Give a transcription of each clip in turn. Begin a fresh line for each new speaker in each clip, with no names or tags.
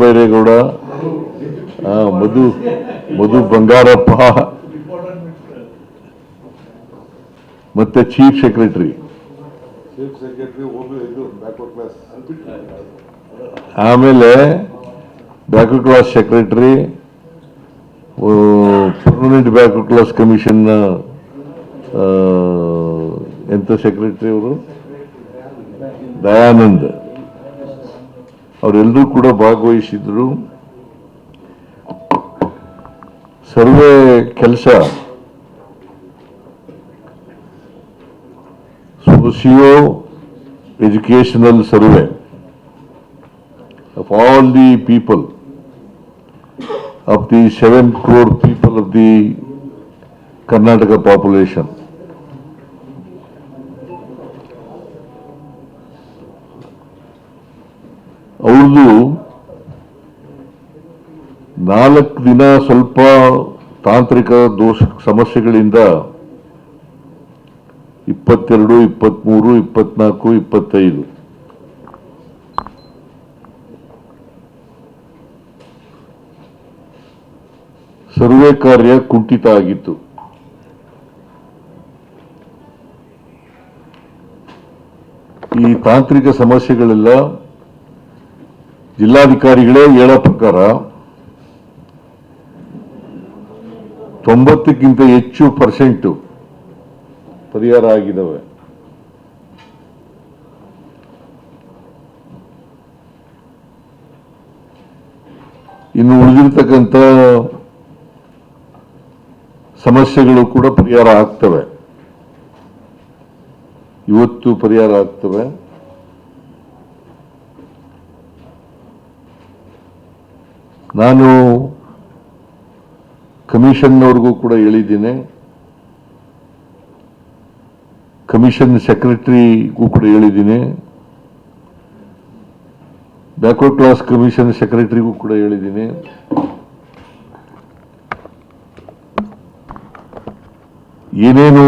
ಬೈರೇಗೌಡ ಮಧು ಮಧು ಬಂಗಾರಪ್ಪ ಮತ್ತೆ chief secretary. ಆಮೇಲೆ backward class secretary permanent backward class commission ಎಂತ ಸೆಕ್ರೆಟರಿ ಅವರು? ದಯಾನಂದ್. ಅವರೆಲ್ಲರೂ ಕೂಡ ಭಾಗವಹಿಸಿದ್ರು. ಸರ್ವೆ ಕೆಲಸ. Socio educational survey of all the people of the seven crore people of the Karnataka population ಅವ್ರದ್ದು ನಾಲ್ಕು ದಿನ ಸ್ವಲ್ಪ ತಾಂತ್ರಿಕ ದೋಷ ಸಮಸ್ಯೆಗಳಿಂದ ಇಪ್ಪತ್ತೆರಡು ಇಪ್ಪತ್ತ್ಮೂರು ಇಪ್ಪತ್ನಾಲ್ಕು, ಇಪ್ಪತ್ತೈದು. ಸರ್ವೆ ಕಾರ್ಯ ಕುಂಠಿತ ಆಗಿತ್ತು. ಈ ತಾಂತ್ರಿಕ ಸಮಸ್ಯೆಗಳೆಲ್ಲ ಜಿಲ್ಲಾಧಿಕಾರಿಗಳೇ ಹೇಳೋ ಪ್ರಕಾರ ತೊಂಬತ್ತಕ್ಕಿಂತ ಹೆಚ್ಚು ಪರ್ಸೆಂಟು ಪರಿಹಾರ ಆಗಿದ್ದಾವೆ ಇನ್ನು ಉಳಿದಿರ್ತಕ್ಕಂಥ ಸಮಸ್ಯೆಗಳು ಕೂಡ ಪರಿಹಾರ ಆಗ್ತವೆ. ಇವತ್ತು ಪರಿಹಾರ ಆಗ್ತವೆ. ನಾನು ಕಮಿಷನ್ನವ್ರಿಗೂ ಕೂಡ ಹೇಳಿದ್ದೀನಿ. ಕಮಿಷನ್ ಸೆಕ್ರೆಟರಿಗೂ ಕೂಡ ಹೇಳಿದ್ದೀನಿ. ಬ್ಯಾಕ್ವರ್ಡ್ ಕ್ಲಾಸ್ ಕಮಿಷನ್ ಸೆಕ್ರೆಟರಿಗೂ ಕೂಡ ಹೇಳಿದ್ದೀನಿ. ಏನೇನು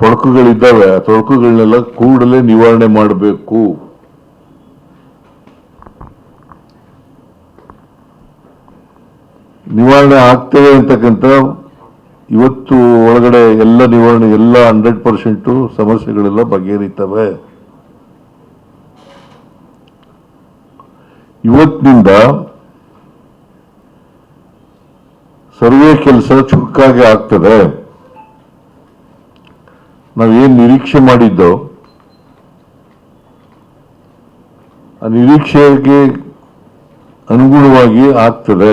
ತೊಡಕುಗಳಿದ್ದಾವೆ, ಆ ತೊಡಕುಗಳನ್ನೆಲ್ಲ ಕೂಡಲೇ ನಿವಾರಣೆ ಮಾಡಬೇಕು. ನಿವಾರಣೆ ಆಗ್ತೇವೆ ಅಂತಕ್ಕಂಥ ಇವತ್ತು ಒಳಗಡೆ ಎಲ್ಲ ನಿವಾರಣೆ, ಎಲ್ಲ ಹಂಡ್ರೆಡ್ ಪರ್ಸೆಂಟು ಸಮಸ್ಯೆಗಳೆಲ್ಲ ಬಗೆಹರಿತವೆ. ಇವತ್ತಿನಿಂದ ಸರ್ವೆ ಕೆಲಸ ಚುರುಕಾಗಿ ಆಗ್ತದೆ. ನಾವೇನು ನಿರೀಕ್ಷೆ ಮಾಡಿದ್ದೋ, ಆ ನಿರೀಕ್ಷೆಗೆ ಅನುಗುಣವಾಗಿ ಆಗ್ತದೆ.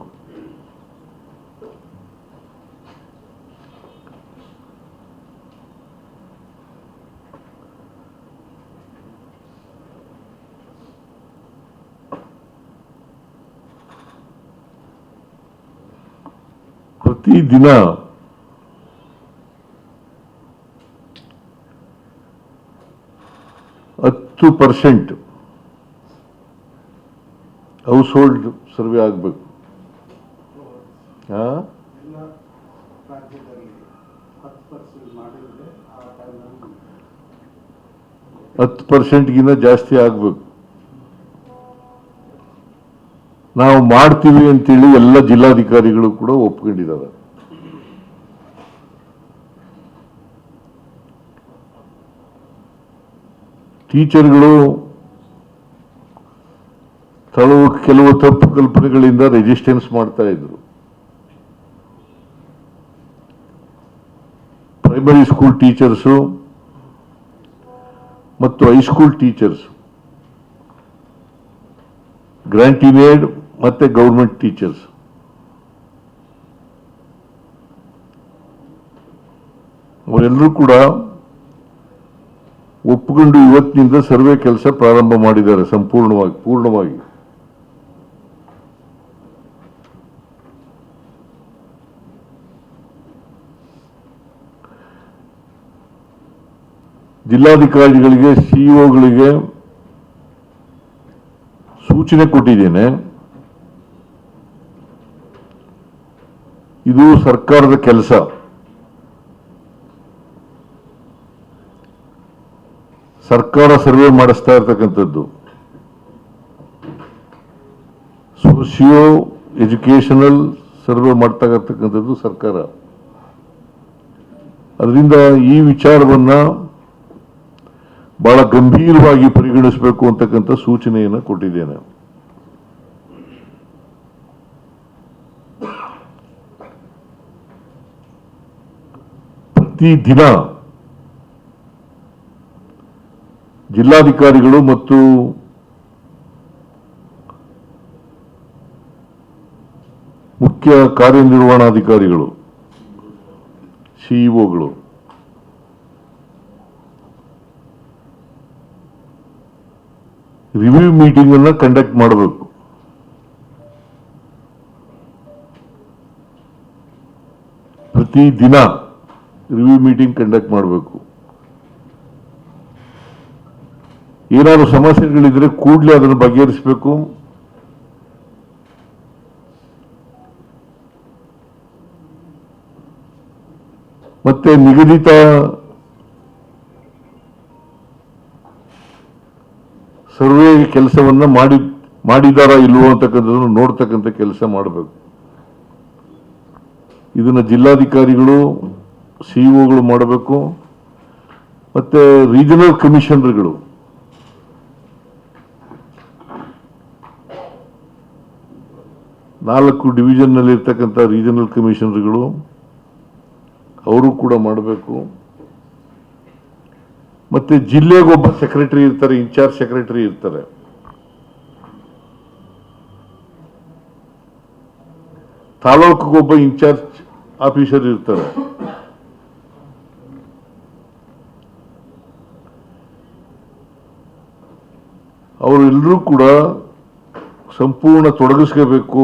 ಪ್ರತಿದಿನ ಹತ್ತು ಪರ್ಸೆಂಟ್ ಹೌಸ್ ಹೋಲ್ಡ್ ಸರ್ವೆ ಆಗಬೇಕು ಹತ್ತು ಪರ್ಸೆಂಟ್ಗಿಂತ ಜಾಸ್ತಿ ಆಗಬೇಕು. ನಾವು ಮಾಡ್ತೀವಿ ಅಂತೇಳಿ ಎಲ್ಲ ಜಿಲ್ಲಾಧಿಕಾರಿಗಳು ಕೂಡ ಒಪ್ಕೊಂಡಿದ್ದಾರೆ. ಟೀಚರ್ಗಳು ಕೆಲವು ಕೆಲವು ತಪ್ಪು ಕಲ್ಪನೆಗಳಿಂದ ರೆಸಿಸ್ಟೆನ್ಸ್ ಮಾಡ್ತಾ ಇದ್ರು. ಪ್ರೈಮರಿ ಸ್ಕೂಲ್ ಟೀಚರ್ಸು ಮತ್ತು high school teachers grant in aid ಮತ್ತೆ ಗೌರ್ಮೆಂಟ್ ಟೀಚರ್ಸ್ ಅವರೆಲ್ಲರೂ ಕೂಡ ಒಪ್ಪಿಕೊಂಡು ಇವತ್ತಿನಿಂದ ಸರ್ವೆ ಕೆಲಸ ಪ್ರಾರಂಭ ಮಾಡಿದ್ದಾರೆ ಸಂಪೂರ್ಣವಾಗಿ, ಪೂರ್ಣವಾಗಿ. ಜಿಲ್ಲಾಧಿಕಾರಿಗಳಿಗೆ, ಸಿಇಒಗಳಿಗೆ ಸೂಚನೆ ಕೊಟ್ಟಿದ್ದೇನೆ. ಇದು ಸರ್ಕಾರದ ಕೆಲಸ. ಸರ್ಕಾರ ಸರ್ವೆ ಮಾಡಿಸ್ತಾ ಇರ್ತಕ್ಕಂಥದ್ದು. ಸೋಶಿಯೋ ಎಜುಕೇಶನಲ್ ಸರ್ವೆ ಮಾಡ್ತಾ ಇರ್ತಕ್ಕಂಥದ್ದು ಸರ್ಕಾರ. ಅದರಿಂದ ಈ ವಿಚಾರವನ್ನ ಬಹಳ ಗಂಭೀರವಾಗಿ ಪರಿಗಣಿಸಬೇಕು ಅಂತಕ್ಕಂಥ ಸೂಚನೆಯನ್ನು ಕೊಟ್ಟಿದ್ದೇನೆ. ಪ್ರತಿ ದಿನ ಜಿಲ್ಲಾಧಿಕಾರಿಗಳು ಮತ್ತು ಮುಖ್ಯ ಕಾರ್ಯನಿರ್ವಹಣಾಧಿಕಾರಿಗಳು ಸಿಇಒಗಳು ರಿವ್ಯೂ ಮೀಟಿಂಗ್ ಅನ್ನು ಕಂಡಕ್ಟ್ ಮಾಡಬೇಕು. ಪ್ರತಿ ದಿನ ರಿವ್ಯೂ ಮೀಟಿಂಗ್ ಕಂಡಕ್ಟ್ ಮಾಡಬೇಕು. ಏನಾದ್ರು ಸಮಸ್ಯೆಗಳಿದ್ರೆ ಕೂಡಲೇ ಅದನ್ನು ಬಗೆಹರಿಸಬೇಕು. ಮತ್ತೆ ನಿಗದಿತ ಸರ್ವೇ ಕೆಲಸವನ್ನ ಮಾಡಿ, ಮಾಡಿದಾರಾ ಇಲ್ವೋ ಅಂತಕ್ಕಂಥದ್ದನ್ನು ನೋಡ್ತಕ್ಕಂಥ ಕೆಲಸ ಮಾಡಬೇಕು. ಇದನ್ನು ಜಿಲ್ಲಾಧಿಕಾರಿಗಳು ಸಿಇಒಗಳು ಮಾಡಬೇಕು. ಮತ್ತೆ ರೀಜನಲ್ ಕಮಿಷನರ್ಗಳು. ನಾಲ್ಕು ಡಿವಿಷನ್ನಲ್ಲಿ ಇರ್ತಕ್ಕಂಥ ರೀಜನಲ್ ಕಮಿಷನರ್ಗಳು, ಅವರು ಕೂಡ ಮಾಡಬೇಕು. ಮತ್ತೆ ಜಿಲ್ಲೆಗೊಬ್ಬ ಸೆಕ್ರೆಟರಿ ಇರ್ತಾರೆ, ಇನ್ಚಾರ್ಜ್ ಸೆಕ್ರೆಟರಿ ಇರ್ತಾರೆ. ತಾಲೂಕಿಗೊಬ್ಬ ಇನ್ಚಾರ್ಜ್ ಆಫೀಸರ್ ಇರ್ತಾರೆ. ಅವರೆಲ್ಲರೂ ಕೂಡ ಸಂಪೂರ್ಣ ತೊಡಗಿಸ್ಕೋಬೇಕು.